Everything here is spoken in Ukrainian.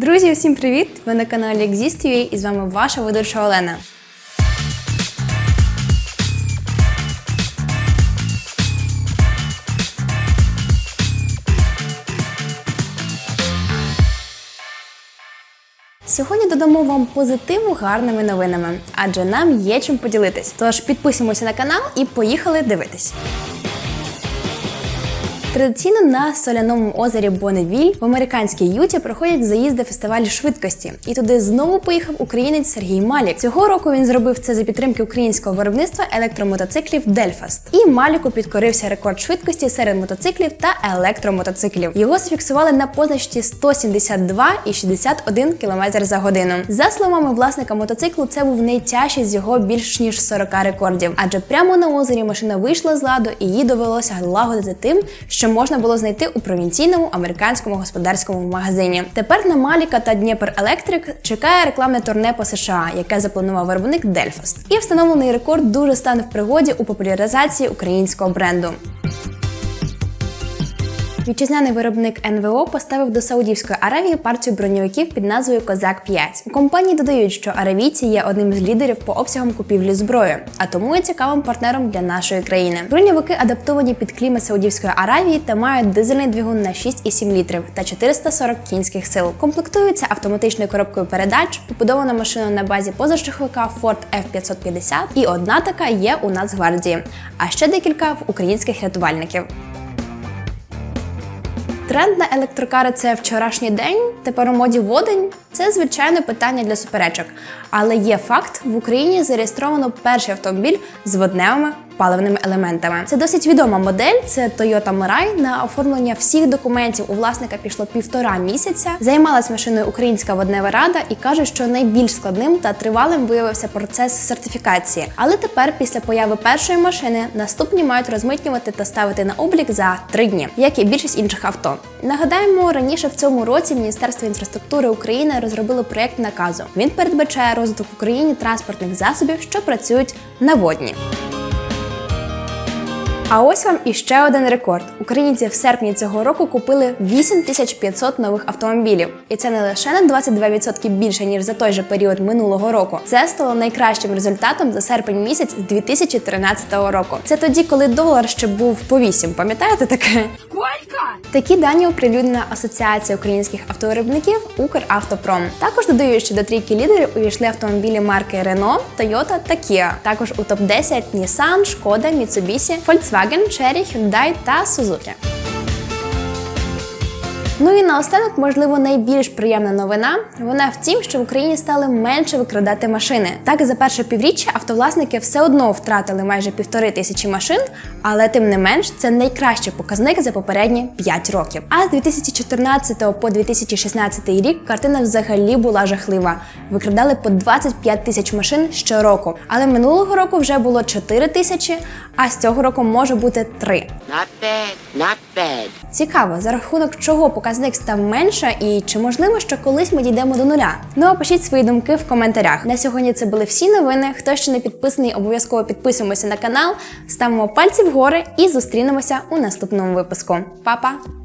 Друзі, усім привіт! Ви на каналі Exist.ua і з вами ваша ведуча Олена. Сьогодні додамо вам позитиву гарними новинами, адже нам є чим поділитись. Тож підписуємося на канал і поїхали дивитись. Традиційно на соляному озері Бонневіль в американській Юті проходять заїзди фестивалю швидкості, і туди знову поїхав українець Сергій Малік. Цього року він зробив це за підтримки українського виробництва електромотоциклів Дельфаст. І Маліку підкорився рекорд швидкості серед мотоциклів та електромотоциклів. Його зафіксували на позначці 172,61 км за годину. За словами власника мотоциклу, це був найтяжчий з його більш ніж 40 рекордів, адже прямо на озері машина вийшла з ладу і її довелося лагодити тим, що можна було знайти у провінційному американському господарському магазині. Тепер на Маліка та Дніпер Електрик чекає рекламне турне по США, яке запланував виробник Дельфаст. І встановлений рекорд дуже стане в пригоді у популяризації українського бренду. Вітчизняний виробник НВО поставив до Саудівської Аравії партію броньовиків під назвою Козак 5 У компанії додають, що аравійці є одним з лідерів по обсягам купівлі зброї, а тому є цікавим партнером для нашої країни. Броньовики адаптовані під клімат Саудівської Аравії та мають дизельний двигун на 6,7 літрів та 440 кінських сил. Комплектуються автоматичною коробкою передач, побудована машина на базі позашляховика Ford F550 і одна така є у Нацгвардії, а ще декілька в українських рятувальників. Тренд на електрокари це вчорашній день, тепер у моді водень. Це звичайне питання для суперечок. Але є факт: в Україні зареєстровано перший автомобіль з водневими паливними елементами. Це досить відома модель. Це Toyota Mirai. На оформлення всіх документів у власника пішло півтора місяця. Займалась машиною Українська воднева рада і каже, що найбільш складним та тривалим виявився процес сертифікації. Але тепер, після появи першої машини, наступні мають розмитнювати та ставити на облік за три дні, як і більшість інших авто. Нагадаємо, раніше в цьому році Міністерство інфраструктури України розробило проєкт наказу. Він передбачає розвиток в Україні транспортних засобів, що працюють на водні. А ось вам іще один рекорд. Українці в серпні цього року купили 8500 нових автомобілів, і це не лише на 22% більше ніж за той же період минулого року. Це стало найкращим результатом за серпень місяць 2013 року. Це тоді, коли долар ще був по 8, Пам'ятаєте таке? Такі дані оприлюднена Асоціація українських автовиробників Укравтопром. Також додають, що до трійки лідерів увійшли автомобілі марки Renault, Toyota та Kia. Також у топ 10 Nissan, Шкода, Mitsubishi, Volkswagen, Chery, Hyundai та Suzuki. Ну і наостанок, можливо, найбільш приємна новина. Вона в тім, що в Україні стали менше викрадати машини. Так за перше півріччя автовласники все одно втратили майже півтори тисячі машин, але тим не менш це найкращий показник за попередні 5 років. А з 2014 по 2016 рік картина взагалі була жахлива. Викрадали по 25 тисяч машин щороку. Але минулого року вже було 4 тисячі, а з цього року може бути 3. Not bad, not bad. Цікаво, за рахунок чого показник став менше, і чи можливо, що колись ми дійдемо до нуля? Ну а пишіть свої думки в коментарях. На сьогодні це були всі новини. Хто ще не підписаний, обов'язково підписуємося на канал, ставимо пальці вгори і зустрінемося у наступному випуску. Па-па!